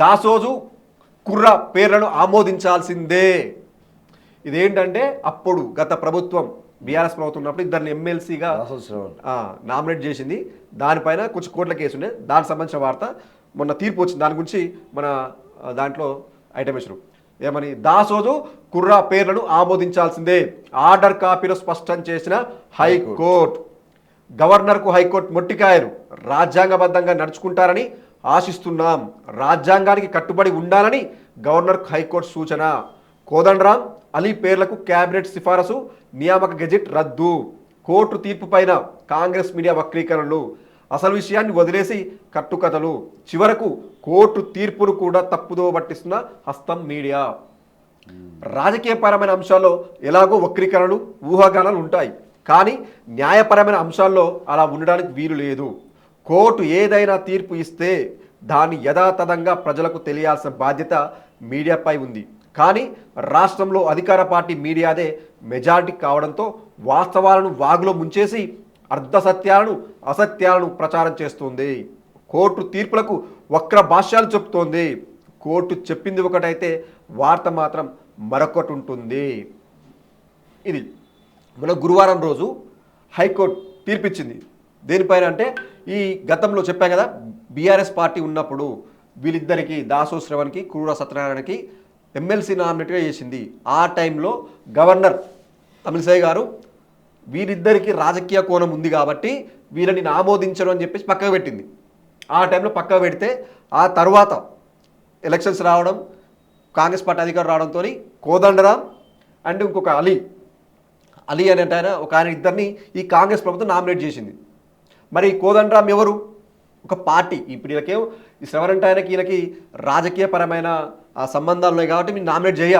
దాసోజు కుర్ర పేర్లను ఆమోదించాల్సిందే. ఇదేంటంటే అప్పుడు గత ప్రభుత్వం బీఆర్ఎస్ ప్రభుత్వం ఉన్నప్పుడు ఇద్దరిని ఎమ్మెల్సీగా. నామినేట్ చేసింది. దానిపైన కొంచెం కోట్ల కేసు ఉండే. దానికి సంబంధించిన వార్త మొన్న తీర్పు వచ్చింది. దాని గురించి మన దాంట్లో ఐటమ్ ఇచ్చారు ఏమని? దాసోజు కుర్రా పేర్లను ఆమోదించాల్సిందే. ఆర్డర్ కాపీలో స్పష్టం చేసిన హైకోర్టు. గవర్నర్కు హైకోర్టు మొట్టికాయలు. రాజ్యాంగబద్ధంగా నడుచుకుంటారని ఆశిస్తున్నాం. రాజ్యాంగానికి కట్టుబడి ఉండాలని గవర్నర్ హైకోర్టు సూచన. కోదండరాం అలీ పేర్లకు కేబినెట్ సిఫారసు నియామక గెజిట్ రద్దు. కోర్టు తీర్పు పైన కాంగ్రెస్ మీడియా వక్రీకరణలు. అసలు విషయాన్ని వదిలేసి కట్టుకథలు. చివరకు కోర్టు తీర్పును కూడా తప్పుదో పట్టిస్తున్న హస్తం మీడియా. రాజకీయపరమైన అంశాల్లో ఎలాగో వక్రీకరణలు ఊహాగానాలు ఉంటాయి. కానీ న్యాయపరమైన అంశాల్లో అలా ఉండడానికి వీలు లేదు. కోర్టు ఏదైనా తీర్పు ఇస్తే దాన్ని యథాతథంగా ప్రజలకు తెలియాల్సిన బాధ్యత మీడియాపై ఉంది. కానీ రాష్ట్రంలో అధికార పార్టీ మీడియాదే మెజారిటీ కావడంతో వాస్తవాలను వాగులో ముంచేసి అర్ధ సత్యాలను అసత్యాలను ప్రచారం చేస్తుంది. కోర్టు తీర్పులకు వక్ర భాష్యాలు చెప్తోంది. కోర్టు చెప్పింది ఒకటైతే వార్త మాత్రం మరొకటి ఉంటుంది. ఇది మన గురువారం రోజు హైకోర్టు తీర్పిచ్చింది. దేనిపైన అంటే ఈ గతంలో చెప్పా కదా బీఆర్ఎస్ పార్టీ ఉన్నప్పుడు వీళ్ళిద్దరికి దాసో శ్రవణ్కి క్రూర సత్యనారాయణకి ఎమ్మెల్సీ నామినేట్గా చేసింది. ఆ టైంలో గవర్నర్ తమిళసై గారు వీరిద్దరికి రాజకీయ కోణం ఉంది కాబట్టి వీళ్ళని ఆమోదించడం అని చెప్పేసి పక్కకు పెట్టింది. ఆ టైంలో పక్కకు పెడితే ఆ తర్వాత ఎలక్షన్స్ రావడం కాంగ్రెస్ పార్టీ అధికారం రావడంతో కోదండరాం అండ్ ఇంకొక అలీ. అలీ అనేట ఆయన ఒక ఆయన ఇద్దరిని ఈ కాంగ్రెస్ ప్రభుత్వం నామినేట్ చేసింది. మరి కోదండరాం ఎవరు? ఒక పార్టీ. ఇప్పుడు వీళ్ళకేం ఈ శ్రవణ్ ఆయనకి ఈయనకి రాజకీయపరమైన సంబంధాలు ఉన్నాయి కాబట్టి మీరు నామినేట్ చేయ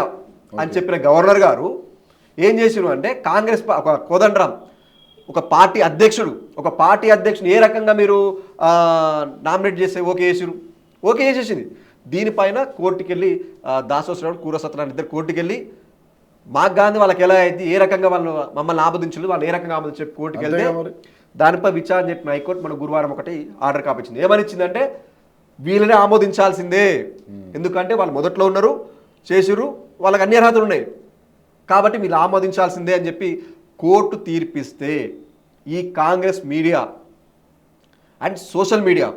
అని చెప్పిన గవర్నర్ గారు ఏం చేసిరు అంటే కాంగ్రెస్ ఒక కోదండరాం ఒక పార్టీ అధ్యక్షుడు ఒక పార్టీ అధ్యక్షుడు ఏ రకంగా మీరు నామినేట్ చేస్తే ఓకే చేసిరు ఓకే చేసేసింది. దీనిపైన కోర్టుకి వెళ్ళి దాసోశ్రావు కూర సత్యనారాయణ ఇద్దరు కోర్టుకి వెళ్ళి మాకు గాంధీ వాళ్ళకి ఎలా అయింది ఏ రకంగా వాళ్ళు మమ్మల్ని ఆమోదించారు వాళ్ళు ఏ రకంగా ఆమోదించి చెప్పి కోర్టుకి వెళ్తే. దానిపై విచారణ చెప్పిన హైకోర్టు మన గురువారం ఒకటి ఆర్డర్ కాపించింది. ఏమని ఇచ్చిందంటే వీళ్ళని ఆమోదించాల్సిందే. ఎందుకంటే వాళ్ళు మొదట్లో ఉన్నారు చేసిర్రు వాళ్ళకి అన్ని అర్హతలు ఉన్నాయి. కాబట్టి వీళ్ళు ఆమోదించాల్సిందే అని చెప్పి కోర్టు తీర్పిస్తే ఈ Congress media and social media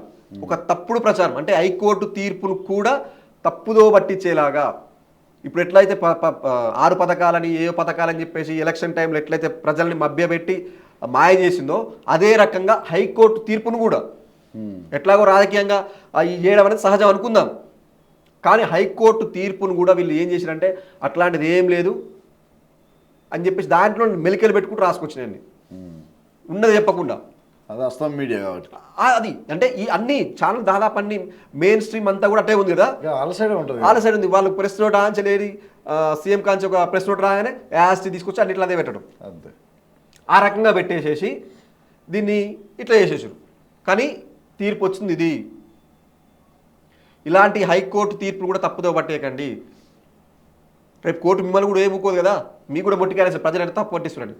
ఒక తప్పుడు ప్రచారం అంటే హైకోర్టు తీర్పును కూడా తప్పుదో పట్టించేలాగా ఇప్పుడు ఎట్లయితే ఆరు పథకాలని ఏ పథకాలని చెప్పేసి ఎలక్షన్ టైంలో ఎట్లయితే ప్రజల్ని మభ్యపెట్టి మాయ చేసిందో అదే రకంగా హైకోర్టు తీర్పును కూడా. ఎట్లాగో రాజకీయంగా ఈ చేయడం అనేది సహజం అనుకుందాం. కానీ హైకోర్టు తీర్పును కూడా వీళ్ళు ఏం చేశారంటే అట్లాంటిది ఏం లేదు అని చెప్పేసి దాంట్లో మెలికలు పెట్టుకుంటూ రాసుకొచ్చినాయండి ఉన్నది చెప్పకుండా. అది అస్తం మీడియా కాబట్టి. అది. అంటే ఈ అన్ని ఛానల్ దాదాపు అన్ని మెయిన్ స్ట్రీమ్ అంతా కూడా అట్టే ఉంది కదా. వాళ్ళ సైడే ఉంటుంది. వాళ్ళ సైడ్ ఉంది. వాళ్ళు ప్రెస్ నోట్ ఆంచలేది సీఎం కాంచి ఒక ప్రెస్ నోట్ రాగానే యాస్టీ తీసుకొచ్చి అన్నిట్లో అదే పెట్టడం. అంతే. ఆ రకంగా పెట్టేసేసి దీన్ని ఇట్లా చేసేసారు కానీ తీర్పు వచ్చింది ఇది. ఇలాంటి హైకోర్టు తీర్పులు కూడా తప్పుదో పట్టేయకండి. రేపు కోర్టు మిమ్మల్ని కూడా ఏముకోదు కదా? మీకు కూడా మొట్టికారేసారు ప్రజలు ఎంత తప్పు పట్టిస్తున్నాడు?